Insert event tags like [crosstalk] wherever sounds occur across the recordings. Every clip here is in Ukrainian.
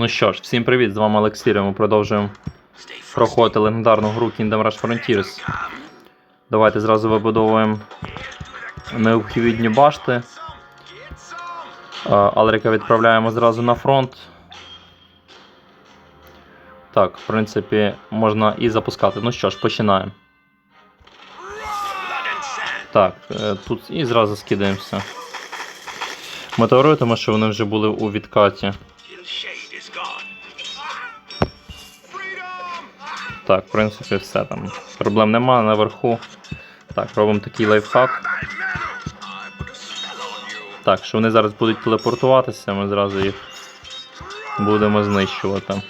Ну що ж, всім привіт, з вами Олексій. Ми продовжуємо проходити легендарну гру Kingdom Rush Frontiers. Давайте зразу вибудовуємо необхідні башти. Е, Алрика відправляємо зразу на фронт. Так, в принципі, можна і запускати. Ну що ж, починаємо. Так, е, тут і зразу скидаємося. Метеоритами, що вони вже були у відкаті. Так, в принципі, все там. Проблем нема наверху. Так, робимо такий лайфхак. Так, що вони зараз будуть телепортуватися, ми зразу їх будемо знищувати.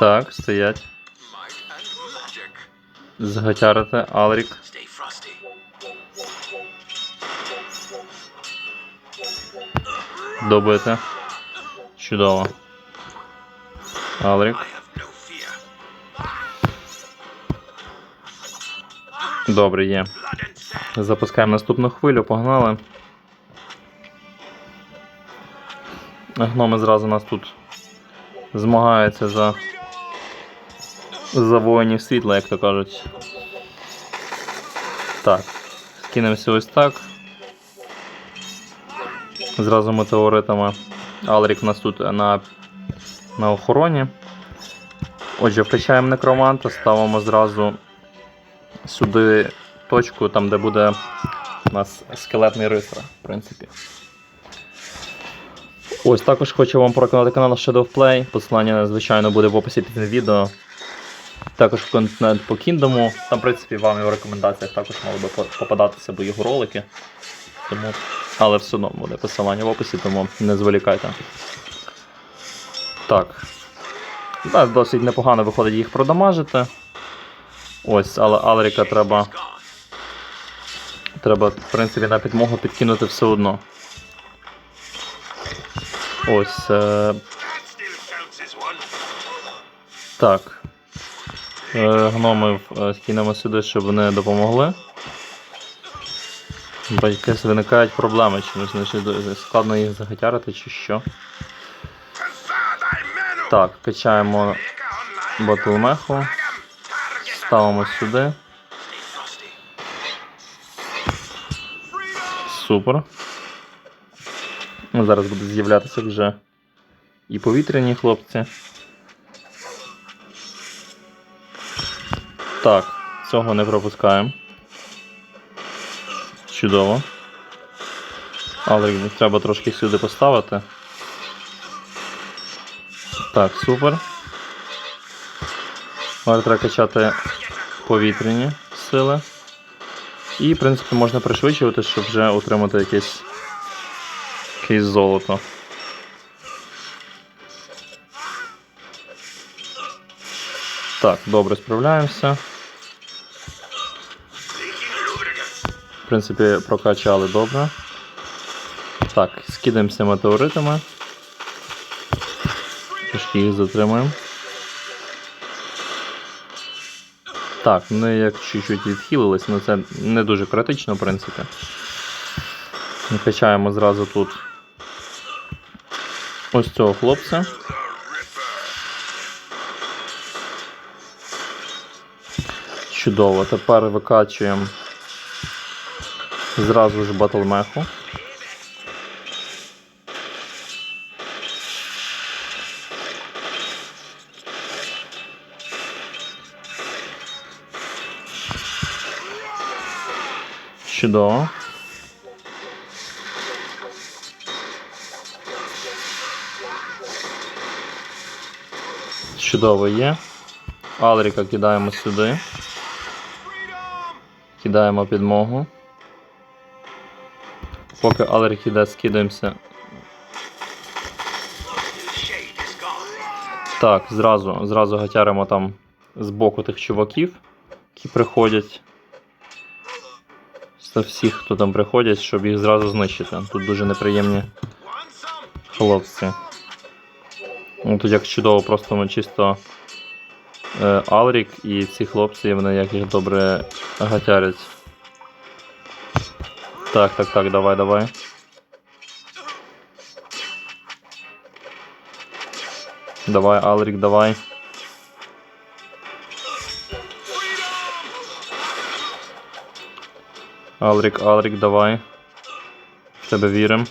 Так, стоять. Згатярити, Алрік. Добити. Чудово. Алрік. Добре, є. Запускаємо наступну хвилю, погнали. Гноми зразу нас тут змагаються за. За воїнів світла, як то кажуть. Так. Скинемося ось так. Зразу метеоритами. Алрік у нас тут на, на охороні. Отже, вкачаємо некроманта, ставимо зразу сюди точку, там де буде у нас скелетний рицар, в принципі. Ось також хочу вам порекомендувати канал Shadow Play. Посилання, звичайно, буде в описі під відео. Також контент по Кіндому. Там, в принципі, вам і в рекомендаціях також мали би попадатися бо його ролики. Тому... Але все одно буде посилання в описі, тому не зволікайте. Так. Да, досить непогано виходить їх продамажити. Ось, але Алріка треба. Треба, в принципі, на підмогу підкинути все одно. Ось. Е... Так. Е, гномів е, скинемо сюди, щоб вони допомогли. Бо виникають проблеми, чи можна складно їх загатярити, чи що. Так, качаємо батлмеху, ставимо сюди. Супер. Зараз будуть з'являтися вже і повітряні хлопці. Так, цього не пропускаємо. Чудово. Але треба трошки сюди поставити. Так, супер. Тепер треба качати повітряні сили. І, в принципі, можна пришвидшувати, щоб вже отримати якесь, якесь золото. Так, добре справляємося. Принципі, прокачали добре. Так, скидаємося метеоритами. Трошки їх затримуємо. Так, ну як чуть-чуть відхилились, але це не дуже критично, в принципі. Качаємо зразу тут ось цього хлопця. Чудово. Тепер викачуємо зразу ж батлмеху. Чудово. Чудово є. Алріка кидаємо сюди. Кидаємо підмогу. Поки Алрік іде, скидаємося. Так, зразу, зразу гатяримо там з боку тих чуваків, які приходять. Це всіх, хто там приходять, щоб їх зразу знищити. Тут дуже неприємні хлопці. Ну, тут як чудово, просто ми чисто е, Алрік і ці хлопці, вони як їх добре гатярять. Так, так, так, давай, давай. Давай, Алрік, давай. Алрік, Алрік, давай. В тебе вірим.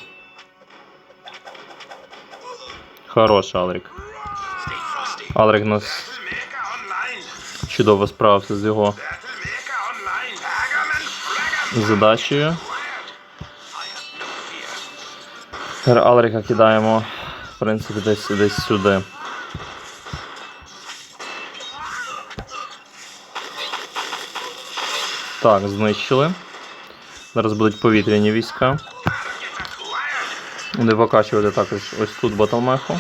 Хорош, Алрік. Алрік нас чудово справився з його задачею. Алріка кидаємо, в принципі, десь, десь сюди. Так, знищили. Зараз будуть повітряні війська. Вони викачувати також ось тут батлмеху.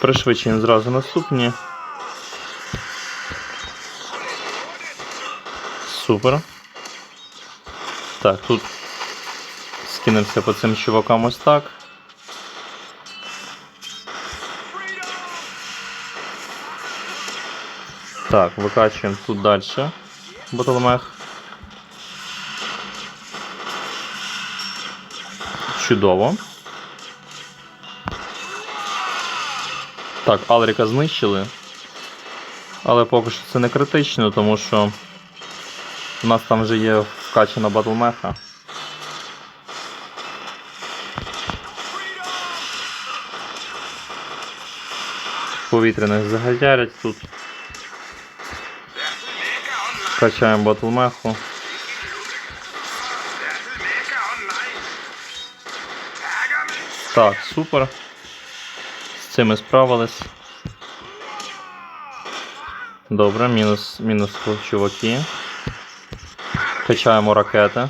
Пришвидшуємо зразу наступні. Супер. Так, тут скинемося по цим чувакам ось так. Так, викачуємо тут далі. Батлмех. Чудово. Так, Алріка знищили. Але поки що це не критично, тому що у нас там вже є вкачана батлмеха. Повітряних загальярять тут. Качаємо батлмеху. Так, супер. З цим ми справились. Добре, мінус, мінус чуваки. Качаємо ракети.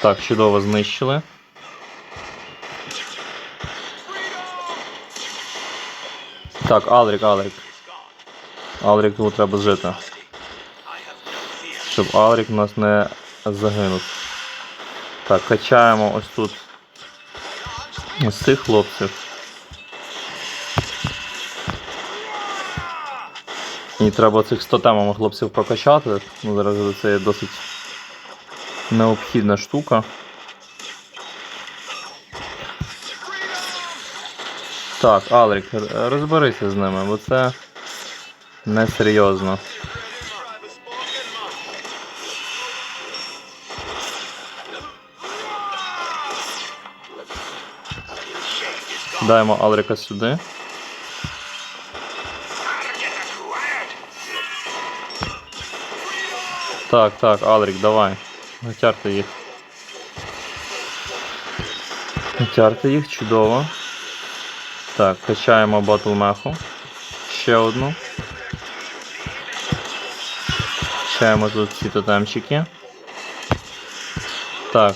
Так, чудово знищили. Так, Алрік, Алрік. Алрік тут треба жити. Щоб Алрік у нас не загинув. Так, качаємо ось тут ось цих хлопців. І треба цих 100 темами хлопців прокачати. Ну, зараз це є досить необхідна штука. Так, Алрік, розберися з ними, бо це несерйозно. Даємо Алрика сюди. Так, так, Алрік, давай. Натярте їх. Натярте їх, чудово. Так, качаємо батлмеху. Ще одну. Качаємо тут ці тотемчики. Так.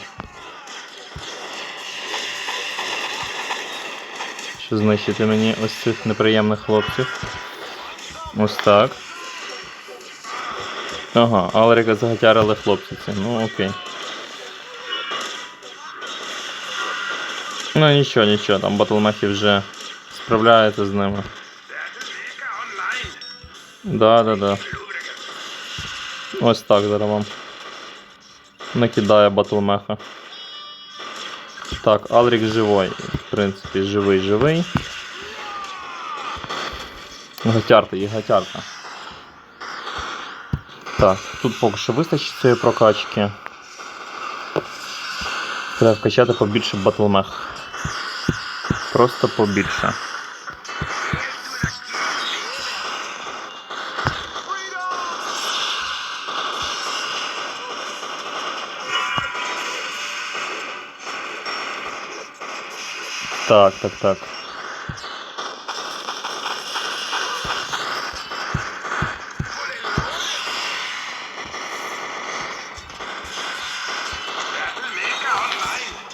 Що знищити мені ось цих неприємних хлопців. Ось так. Ага, Алрика загатярили хлопці ці. Ну окей. Ну нічого, нічого, там батлмехи вже справляються з ними. Да, да, да. Ось так зараз вам. Накидає батлмеха. Так, Алрік живой. В принципі, живий, живий. Гатярка, є гатярка. Так, тут поки що вистачить цієї прокачки. Треба вкачати побільше батлмех. Просто побільше. Так, так, так.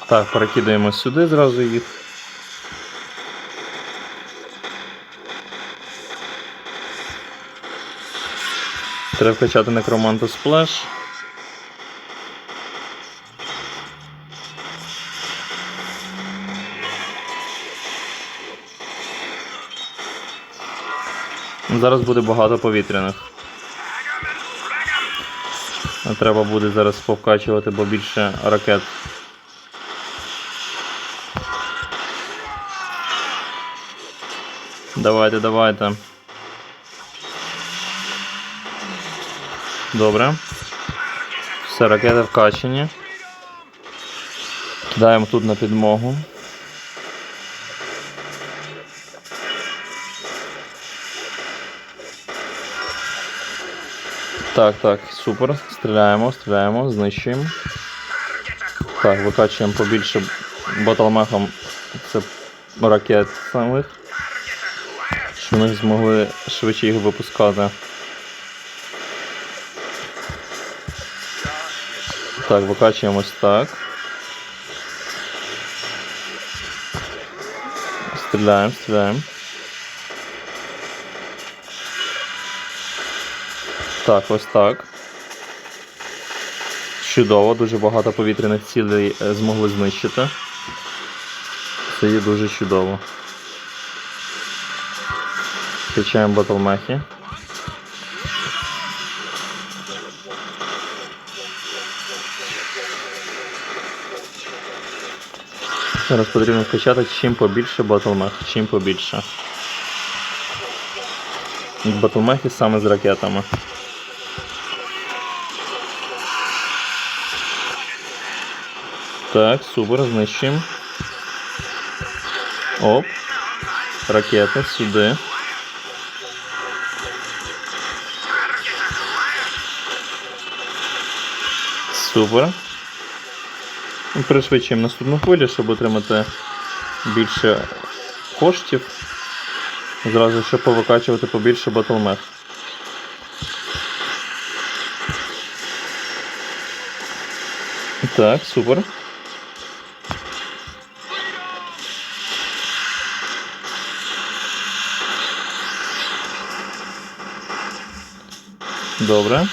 Так, перекидаємо сюди зразу їх. Треба вкачати некроманту сплеш. Зараз буде багато повітряних. Треба буде зараз повкачувати, бо більше ракет. Давайте, давайте. Добре. Все, ракети вкачені. Кидаємо тут на підмогу. Так, так, супер. Стріляємо, стріляємо, знищуємо. Так, викачуємо побільше батлмехам це ракет самих. Щоб вони змогли швидше їх випускати. Так, викачуємо ось так. Стріляємо, стріляємо. Так, ось так. Чудово, дуже багато повітряних цілей е, змогли знищити. Це є дуже чудово. Включаємо батлмехи. Зараз потрібно вкачати чим побільше батлмех, чим побільше. Батлмехи саме з ракетами. Так, супер, знищуємо. Оп. Ракети сюди. Супер. І Пришвидшуємо наступну хвилю, щоб отримати більше коштів. Зразу ще повикачувати побільше батлмех. Так, супер. Добре.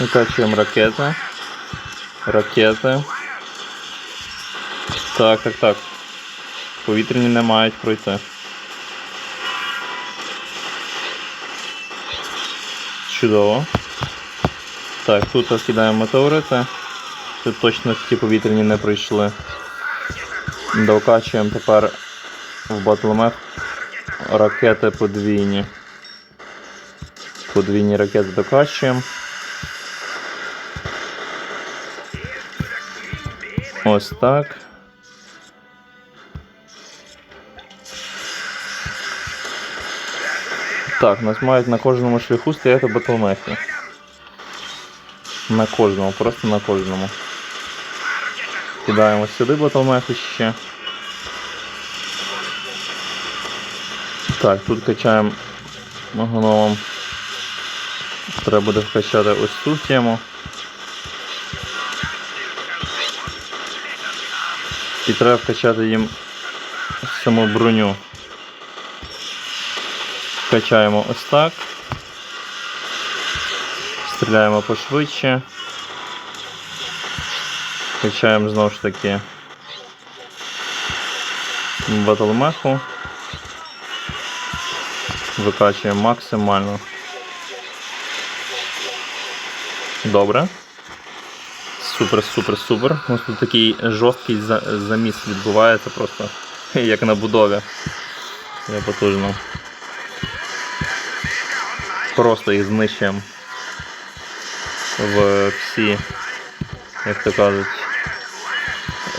Викачуємо ракети. Ракети. Так, так, так. Повітряні не мають пройти. Чудово. Так, тут кидаємо метеорити. Тут точно ті повітряні не пройшли. Докачуємо тепер в батлмех ракети подвійні. Подвійні ракети докачуємо. Ось так. Так, нас мають на кожному шляху стояти батлмехи. На кожному, просто на кожному. Кидаємо сюди батлмехище. Так, тут качаємо гном. Треба буде вкачати ось цю тему. І треба вкачати їм саму броню. Качаємо ось так. Стріляємо пошвидше. Качаємо знову ж таки батлмеху. Викачуємо максимально. Добре. Супер, супер, супер. Нас тут такий жорсткий заміс відбувається просто [laughs] як на будові. Я потужно. Просто їх знищуємо в всі, як то кажуть.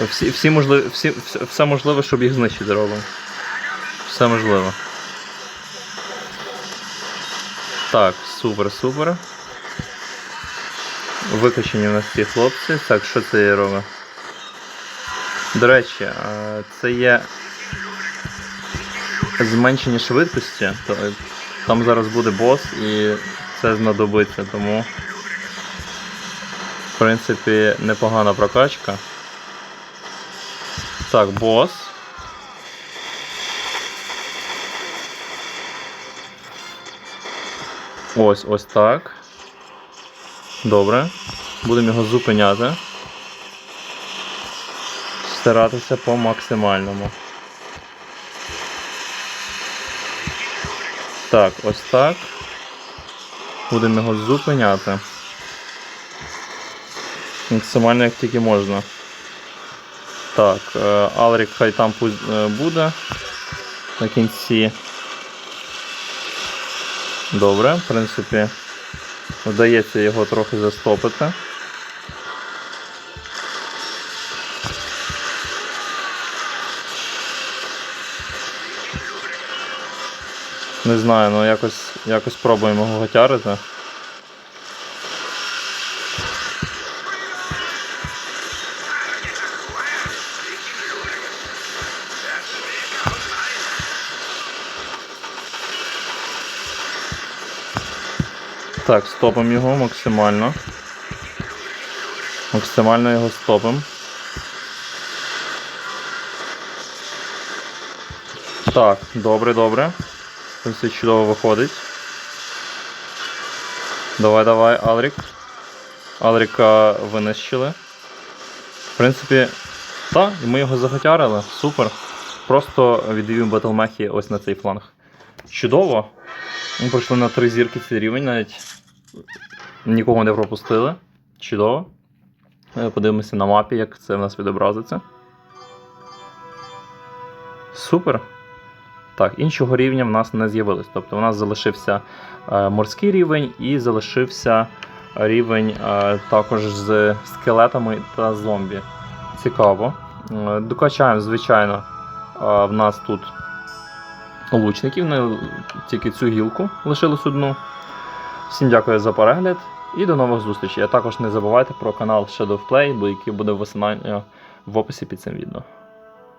Всі, всі можливі, всі, все, можливе, щоб їх знищити робимо. Все можливо. Так, супер, супер. Викачені у нас ці хлопці. Так, що це є робить? До речі, це є зменшення швидкості. То, там зараз буде бос і це знадобиться, тому в принципі непогана прокачка. Так, бос. Ось ось так. Добре. Будемо його зупиняти. старатися по максимальному. Так, ось так. Будемо його зупиняти. Максимально як тільки можна. Так, е, Алрік хай там е, буде на кінці. Добре, в принципі, вдається його трохи застопити. Не знаю, ну якось, якось пробуємо його гатярити. Так, стопимо його максимально. Максимально його стопимо. Так, добре, добре. Все чудово виходить. Давай, давай, Алрік. Алріка винищили. В принципі, так, ми його заготярили. Супер. Просто відвів батлмехи ось на цей фланг. Чудово. Ми пройшли на три зірки цей рівень, навіть нікого не пропустили. Чудово. Е, Подивимося на мапі, як це в нас відобразиться. Супер. Так, іншого рівня в нас не з'явилось. Тобто у нас залишився е, морський рівень і залишився рівень е, також з скелетами та зомбі. Цікаво. Докачаємо, звичайно, в нас тут лучників, не тільки цю гілку лишилось одну. Всім дякую за перегляд і до нових зустрічей. А також не забувайте про канал Shadow Play, бо який буде в в описі під цим відео.